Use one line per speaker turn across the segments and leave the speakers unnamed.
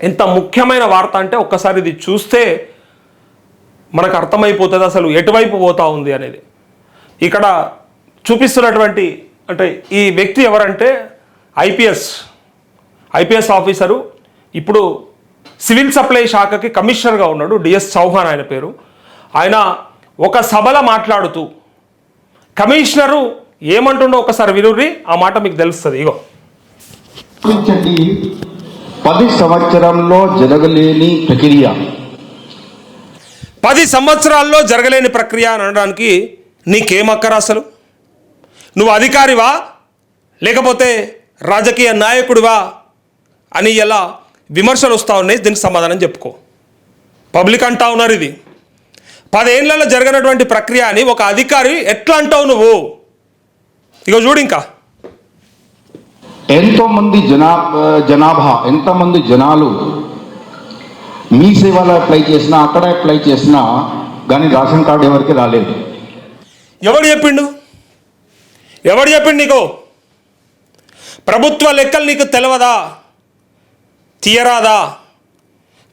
ఎంత ముఖ్యమైన వార్త అంటే ఒక్కసారి ఇది చూస్తే మనకు అర్థమైపోతుంది అసలు ఎటువైపు పోతా ఉంది అనేది. ఇక్కడ చూపిస్తున్నటువంటి అంటే ఈ వ్యక్తి ఎవరంటే ఐపీఎస్ ఐపీఎస్ ఆఫీసరు. ఇప్పుడు సివిల్ సప్లై శాఖకి కమిషనర్గా ఉన్నాడు డిఎస్ చౌహాన్ ఆయన పేరు. ఆయన ఒక సభలో మాట్లాడుతూ కమిషనరు ఏమంటుండో ఒకసారి వినుర్రి ఆ మాట మీకు తెలుస్తుంది ఇగో.
పది సంవత్సరంలో జరగలేని ప్రక్రియ.
పది సంవత్సరాల్లో జరగలేని ప్రక్రియ అని అనడానికి నీకేమక్కరా అసలు? నువ్వు అధికారివా? లేకపోతే రాజకీయ నాయకుడివా? అని ఎలా విమర్శలు వస్తూ ఉన్నాయి దీనికి సమాధానం చెప్పుకో. పబ్లిక్ అంటా ఉన్నారు ఇది. పదేళ్ళలో జరగనటువంటి ప్రక్రియ అని ఒక అధికారి ఎట్లా అంటావు నువ్వు? ఇక చూడు ఇంకా.
ఎంతో మంది జనా జనాభా ఎంతమంది జనాలు మీ సేవలో అప్లై చేసినా అక్కడ అప్లై చేసినా కానీ రేషన్ కార్డు ఎవరికి రాలేదు.
ఎవడు చెప్పిండు? ఎవడు చెప్పిండు నీకు? ప్రభుత్వ లెక్కలు నీకు తెలియదా తీయరాదా?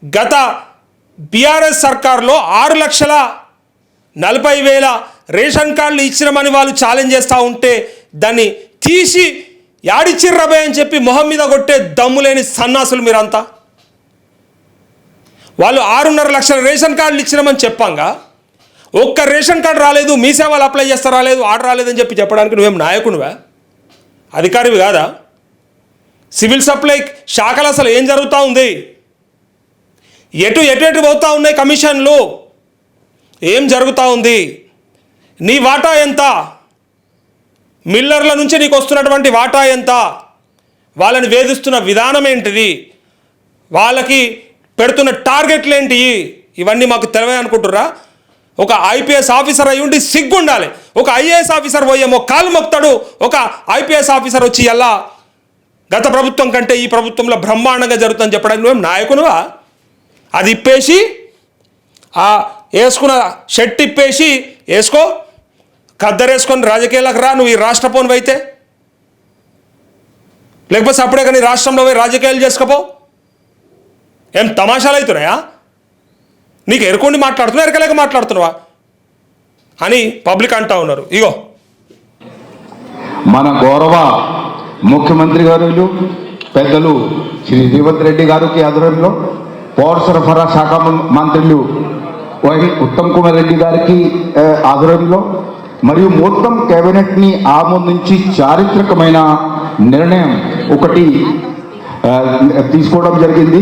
గత బీఆర్ఎస్ సర్కార్లో ఆరు లక్షల నలభై వేల రేషన్ కార్డులు ఇచ్చినమని వాళ్ళు ఛాలెంజ్ చేస్తూ ఉంటే దాన్ని తీసి యాడిచ్చిర్రబే అని చెప్పి మొహం మీద కొట్టే దమ్ము లేని సన్నాసులు మీరంతా. వాళ్ళు ఆరున్నర లక్షల రేషన్ కార్డులు ఇచ్చినామని చెప్పంగా. ఒక్క రేషన్ కార్డు రాలేదు మీ సేవలు అప్లై చేస్తా రాలేదు ఆర్డర్ రాలేదని చెప్పి చెప్పడానికి నువ్వేం నాయకునివా? అధికారివి కాదా? సివిల్ సప్లై శాఖలు అసలు ఏం జరుగుతూ ఉంది? ఎటు ఎటు ఎటు పోతూ ఉన్నాయి కమిషన్లు? ఏం జరుగుతూ ఉంది? నీ వాటా ఎంత? మిల్లర్ల నుంచి నీకు వస్తున్నటువంటి వాటా ఎంత? వాళ్ళని వేధిస్తున్న విధానం ఏంటిది? వాళ్ళకి పెడుతున్న టార్గెట్లు ఏంటి? ఇవన్నీ మాకు తెలివే అనుకుంటుర్రా? ఒక ఐపీఎస్ ఆఫీసర్ అయి ఉండి సిగ్గు ఉండాలి ఒక ఐఏఎస్ ఆఫీసర్ పోయేమో కాలు మొక్తాడు ఒక ఐపీఎస్ ఆఫీసర్ వచ్చి ఎలా? గత ప్రభుత్వం కంటే ఈ ప్రభుత్వంలో బ్రహ్మాండంగా జరుగుతుందని చెప్పడానికి నువ్వేం నాయకునువా? అది ఇప్పేసి ఆ వేసుకున్న షర్ట్ ఇప్పేసి వేసుకో. కద్దరేసుకొని రాజకీయాలకు రా నువ్వు ఈ రాష్ట్ర పోను అయితే లేకపోతే అప్పుడే కానీ రాష్ట్రంలో పోయి రాజకీయాలు చేసుకోపో. ఏం తమాషాలు అవుతున్నాయా? నీకు ఎరుకుండి మాట్లాడుతున్నావు ఎరకలేక మాట్లాడుతున్నావా? అని పబ్లిక్ అంటా ఉన్నారు. ఇగో.
మన గౌరవ ముఖ్యమంత్రి గారు పెద్దలు శ్రీ రేవంత్ రెడ్డి గారికి ఆధ్వర్యంలో పౌర సరఫరా శాఖ మంత్రులు వై ఉత్తమ్ కుమార్ రెడ్డి గారికి ఆధ్వర్యంలో మరియు మొత్తం కేబినెట్ని ఆమోదించి చారిత్రకమైన నిర్ణయం ఒకటి తీసుకోవడం జరిగింది.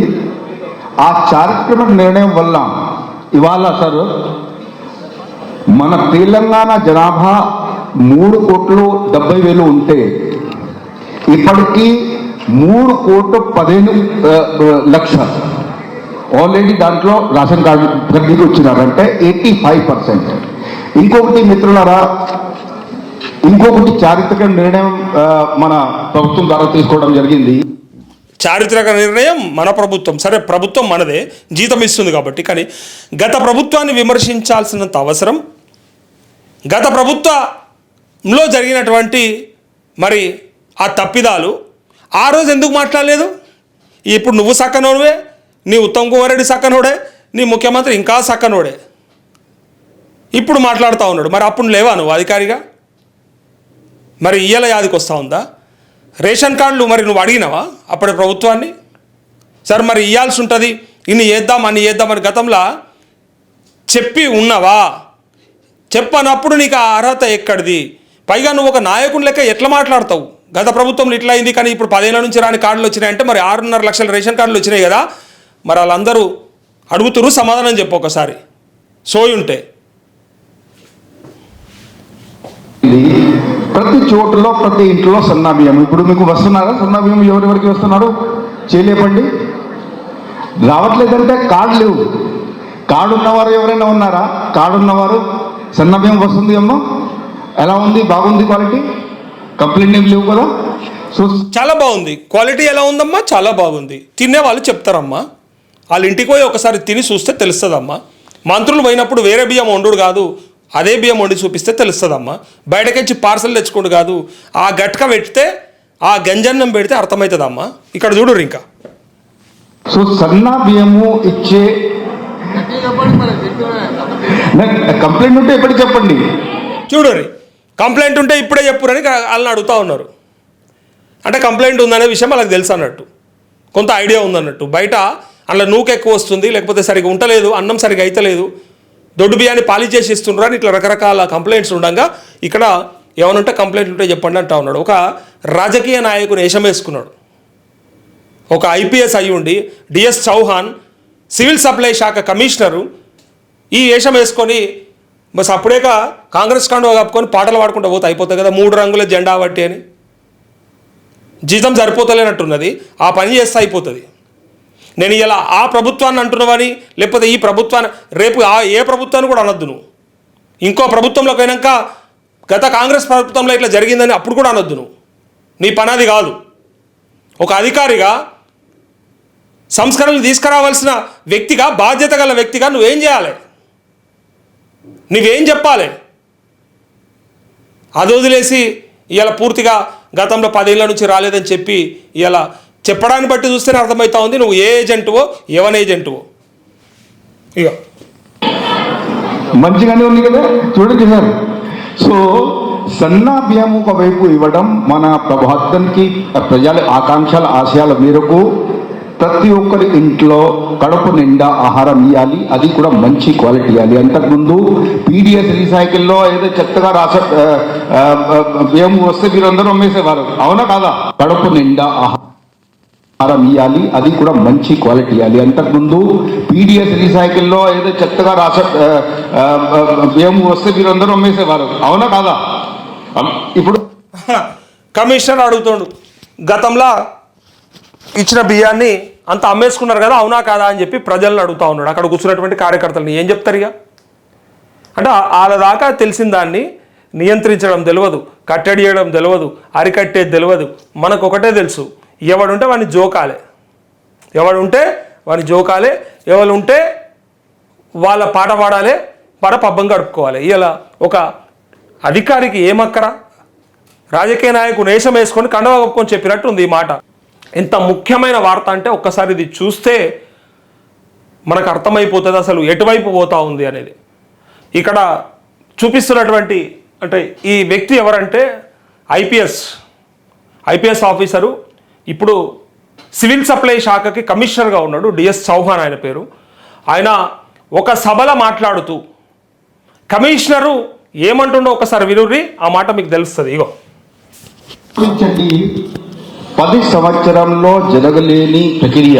ఆ చారిత్రక నిర్ణయం వల్ల ఇవాళ సార్ మన తెలంగాణ జనాభా మూడు కోట్లు డెబ్బై వేలు ఉంటే ఇప్పటికీ మూడు కోట్లు పదిహేను లక్ష. ఆల్రెడీ దాంట్లో రేషన్ కార్డు దగ్గరికి వచ్చినారంటే ఎయిటీ ఫైవ్ పర్సెంట్ ఇంకొకటి మిత్రులారా ఇంకొకటి చారిత్రక నిర్ణయం మన ప్రభుత్వం ద్వారా తీసుకోవడం జరిగింది.
చారిత్రక నిర్ణయం మన ప్రభుత్వం. సరే ప్రభుత్వం మనదే జీతం ఇస్తుంది కాబట్టి. కానీ గత ప్రభుత్వాన్ని విమర్శించాల్సినంత అవసరం. గత ప్రభుత్వంలో జరిగినటువంటి మరి ఆ తప్పిదాలు ఆ రోజు ఎందుకు మాట్లాడలేదు? ఇప్పుడు నువ్వు సక్కనోడువే నీ ఉత్తమ్ కుమార్ రెడ్డి సక్కనోడే నీ ముఖ్యమంత్రి ఇంకా సక్కనోడే. ఇప్పుడు మాట్లాడుతూ ఉన్నాడు. మరి అప్పుడు లేవా నువ్వు అధికారిగా? మరి ఇయ్యాల యాదికి వస్తూ ఉందా? రేషన్ కార్డులు మరి నువ్వు అడిగినావా అప్పటి ప్రభుత్వాన్ని? సార్ మరి ఇవ్వాల్సి ఉంటుంది. ఇన్ని చేద్దాం అని గతంలో చెప్పి ఉన్నావా? చెప్పనప్పుడు నీకు ఆ అర్హత ఎక్కడిది? పైగా నువ్వు ఒక నాయకుని లెక్క ఎట్లా మాట్లాడతావు? గత ప్రభుత్వంలో ఇట్లా అయింది కానీ ఇప్పుడు పదేళ్ళ నుంచి రాని కార్డులు వచ్చినాయంటే మరి ఆరున్నర లక్షల రేషన్ కార్డులు వచ్చినాయి కదా. మరి వాళ్ళందరూ అడుగుతురు సమాధానం చెప్పు ఒకసారి. సోయి ఉంటే
ఇది ప్రతి చోటులో ప్రతి ఇంట్లో సన్నా బియ్యం ఇప్పుడు మీకు వస్తున్నారా? సన్నా బియ్యం ఎవరెవరికి వస్తున్నారు చేయలేపండి రావట్లేదంటే కార్డు లేవు. కార్డు ఉన్నవారు ఎవరైనా ఉన్నారా? కార్డు ఉన్నవారు సన్న బియ్యం వస్తుంది అమ్మా. ఎలా ఉంది? బాగుంది క్వాలిటీ? కంప్లైంట్ ఏం లేవు కదా? సో
చాలా బాగుంది. క్వాలిటీ ఎలా ఉందమ్మా? చాలా బాగుంది. తినే వాళ్ళు చెప్తారమ్మా. వాళ్ళ ఇంటికి పోయి ఒకసారి తిని చూస్తే తెలుస్తుందమ్మా. మంత్రులు పోయినప్పుడు వేరే బియ్యం వండుడు కాదు. అదే బియ్యం వండి చూపిస్తే తెలుస్తుందమ్మా. బయటకొచ్చి పార్సల్ తెచ్చుకోండు కాదు. ఆ గట్క పెడితే ఆ గంజన్నం పెడితే అర్థమవుతుందమ్మా ఇక్కడ చూడుర్రు ఇంకా.
సో సన్నా బియ్యము ఇచ్చే కంప్లైంట్ ఉంటే ఎప్పుడు చెప్పండి.
చూడరి కంప్లైంట్ ఉంటే ఇప్పుడే చెప్పురని వాళ్ళని అడుగుతా ఉన్నారు. అంటే కంప్లైంట్ ఉందనే విషయం వాళ్ళకి తెలుసు అన్నట్టు. కొంత ఐడియా ఉందన్నట్టు. బయట అందులో నూక ఎక్కువ వస్తుంది లేకపోతే సరిగా ఉండలేదు అన్నం సరిగా అయితలేదు. దొడ్డు బియ్యాన్ని పాలీ చేసి ఇస్తుండ్రు అని ఇట్లా రకరకాల కంప్లైంట్స్ ఉండగా ఇక్కడ ఏమనుంటే కంప్లైంట్ ఉంటే చెప్పండి అంటా ఉన్నాడు. ఒక రాజకీయ నాయకుని వేషం వేసుకున్నాడు. ఒక ఐపీఎస్ అయి ఉండి డిఎస్ చౌహాన్ సివిల్ సప్లై శాఖ కమిషనరు ఈ వేషం వేసుకొని బస్ అప్పుడేక కాంగ్రెస్ కాండో కప్పుకొని పాటలు పాడుకుంటూ పోతే అయిపోతుంది కదా మూడు రంగుల జెండా బట్టి అని. జీతం సరిపోతలేనట్టున్నది ఆ పని చేస్తే అయిపోతుంది. నేను ఇలా ఆ ప్రభుత్వాన్ని అంటున్నావని లేకపోతే ఈ ప్రభుత్వాన్ని రేపు ఆ ఏ ప్రభుత్వాన్ని కూడా అనొద్దు నువ్వు. ఇంకో ప్రభుత్వంలోకి పోయినాక గత కాంగ్రెస్ ప్రభుత్వంలో ఇట్లా జరిగిందని అప్పుడు కూడా అనొద్దు నువ్వు. నీ పనాది కాదు. ఒక అధికారిగా సంస్కరణలు తీసుకురావాల్సిన వ్యక్తిగా బాధ్యత గల వ్యక్తిగా నువ్వేం చేయాలి? నువ్వేం చెప్పాలి? అది వదిలేసి ఇవాళ పూర్తిగా గతంలో పదేళ్ళ నుంచి రాలేదని చెప్పి ఇలా చెప్పడాన్ని బట్టి చూస్తేనే అర్థమవుతా ఉంది. నువ్వు ఏ ఏజెంటువో ఎవన్ ఏజెంటువో. ఇక
మంచిగానే ఉంది కదా? చూడండి సార్ సో సన్నా బియ్యం ఒకవైపు ఇవ్వడం మన ప్రభాతానికి ప్రజల ఆకాంక్షల ఆశయాల మేరకు ప్రతి ఒక్కరి ఇంట్లో కడుపు నిండా ఆహారం ఇవ్వాలి అది కూడా మంచి క్వాలిటీ ఇవ్వాలి. అంతకుముందు పీడిఎస్ రీసైకిల్లో ఏదో చెత్తగా రాస బియ్యం వస్తే మీరందరూ అమ్మేసేవారు అవునా కాదా? కడుపు నిండా ఆహారం ఆహారం ఇవ్వాలి అది కూడా మంచి క్వాలిటీ ఇవ్వాలి అంతకుముందు పీడిఎస్ రీసైకిల్లో ఏదో చెత్తగా రాస మేము ఆ, ఆ, బియ్యం వస్తే మీరందరూ అమ్మేసేవారు అవునా కాదా? ఇప్పుడు
కమిషనర్ అడుగుతుండు గతంలో ఇచ్చిన బియ్యాన్ని అంత అమ్మేసుకున్నారు కదా అవునా కాదా? అని చెప్పి ప్రజలను అడుగుతా ఉన్నాడు. అక్కడ కూర్చున్నటువంటి కార్యకర్తలని ఏం చెప్తారు ఇక? అంటే వాళ్ళ దాకా తెలిసిన దాన్ని నియంత్రించడం తెలియదు కట్టడి చేయడం తెలియదు అరికట్టేది తెలియదు మనకు ఒకటే తెలుసు ఎవడుంటే వాడిని జోకాలే. ఎవడుంటే వాడిని జోకాలే. ఎవరు ఉంటే వాళ్ళ పాట పాడాలి పాట పబ్బం గడుపుకోవాలి. ఇలా ఒక అధికారికి ఏమక్కరా? రాజకీయ నాయకుడు వేషం వేసుకొని కండవ కప్పుకొని చెప్పినట్టు ఉంది ఈ మాట. ఎంత ముఖ్యమైన వార్త అంటే ఒక్కసారి ఇది చూస్తే మనకు అర్థమైపోతుంది అసలు ఎటువైపు పోతా ఉంది అనేది. ఇక్కడ చూపిస్తున్నటువంటి అంటే ఈ వ్యక్తి ఎవరంటే ఐపీఎస్ ఐపీఎస్ ఆఫీసరు ఇప్పుడు సివిల్ సప్లై శాఖకి కమిషనర్గా ఉన్నాడు డిఎస్ చౌహాన్ ఆయన పేరు. ఆయన ఒక సభలో మాట్లాడుతూ కమిషనరు ఏమంటుండో ఒకసారి వినుర్రి ఆ మాట మీకు తెలుస్తుంది ఇగో.
పది సంవత్సరంలో జరగలేని ప్రక్రియ